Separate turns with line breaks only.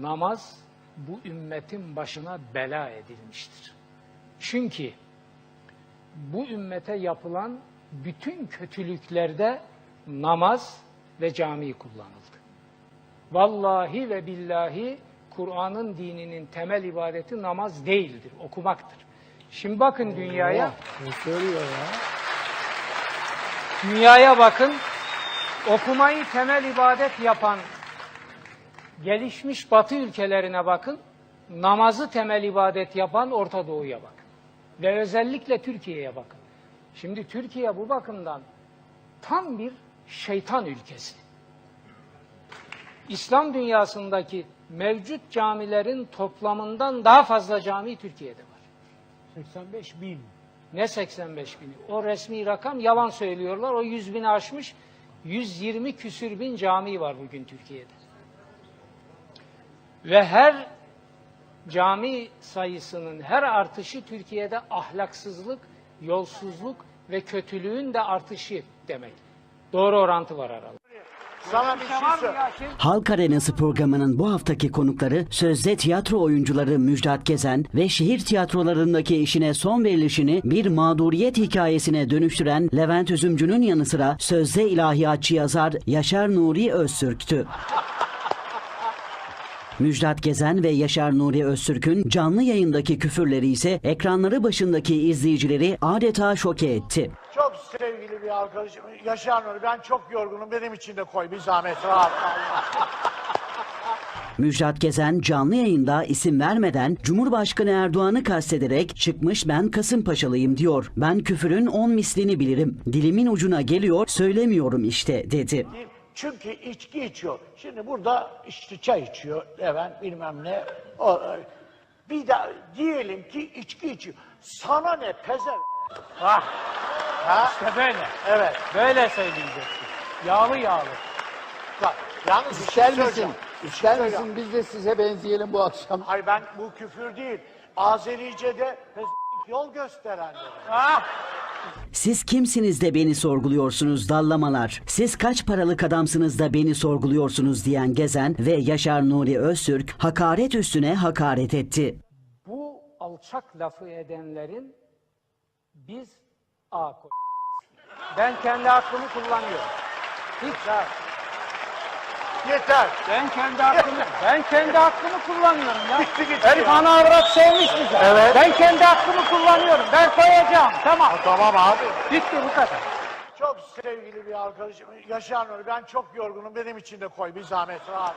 namaz bu ümmetin başına bela edilmiştir. Çünkü bu ümmete yapılan bütün kötülüklerde namaz ve cami kullanıldı. Vallahi ve billahi Kur'an'ın dininin temel ibadeti namaz değildir, okumaktır. Şimdi bakın dünyaya,
Ne söylüyor ya?
dünyaya bakın, okumayı temel ibadet yapan gelişmiş batı ülkelerine bakın, namazı temel ibadet yapan Orta Doğu'ya bakın. Ve özellikle Türkiye'ye bakın. Şimdi Türkiye bu bakımdan tam bir şeytan ülkesi. İslam dünyasındaki mevcut camilerin toplamından daha fazla cami Türkiye'de var.
85 bin.
Ne 85 bini? O resmi rakam yalan söylüyorlar. O 100 bini aşmış. 120 küsür bin cami var bugün Türkiye'de. Ve her cami sayısının her artışı Türkiye'de ahlaksızlık, yolsuzluk ve kötülüğün de artışı demek. Doğru orantı var arada.
Sana bir şey söyle.
Halk Arenası programının bu haftaki konukları sözde tiyatro oyuncuları Müjdat Gezen ve şehir tiyatrolarındaki işine son verilişini bir mağduriyet hikayesine dönüştüren Levent Üzümcü'nün yanı sıra sözde ilahiyatçı yazar Yaşar Nuri Öztürk'tü. Müjdat Gezen ve Yaşar Nuri Öztürk'ün canlı yayındaki küfürleri ise ekranları başındaki izleyicileri adeta şoke etti.
Çok sevgili bir arkadaşım. Yaşar Nuri ben çok yorgunum. Benim için de koy bir zahmet rahat.
Müjdat Gezen canlı yayında isim vermeden Cumhurbaşkanı Erdoğan'ı kastederek çıkmış ben Kasımpaşalıyım diyor. Ben küfürün on mislini bilirim. Dilimin ucuna geliyor söylemiyorum işte dedi.
Çünkü içki içiyor. Şimdi burada işte çay içiyor. Evet bilmem ne. O, bir de diyelim ki içki içiyor. Sana ne pezer?
Ah,
Ha?
işte böyle.
Evet.
Böyle söyleyeceksin. Yağlı yağlı.
Bak, yalnız bir şey
İster misin?
söyleyeceğim.
İster
Söyleyeceğim.
misin biz de size benzeyelim bu akşam?
Hayır ben bu küfür değil. Azerice'de pez- yol gösteren demek.
Ah!
Siz kimsiniz de beni sorguluyorsunuz dallamalar. Siz kaç paralık adamsınız da beni sorguluyorsunuz diyen Gezen ve Yaşar Nuri Öztürk hakaret üstüne hakaret etti.
Bu alçak lafı edenlerin biz A Ben kendi aklımı kullanıyorum. Hiç
Yeter.
ben kendi aklımı ben kendi aklımı kullanıyorum ya.
Gitti
Herif ana avrat sevmiş bizi.
Evet.
Ben kendi aklımı kullanıyorum. Ben Tamam.
Tamam abi.
Bitti bu kadar.
Çok sevgili bir arkadaşım. Yaşar Nuri ben çok yorgunum. Benim için de koy bir zahmet rahat.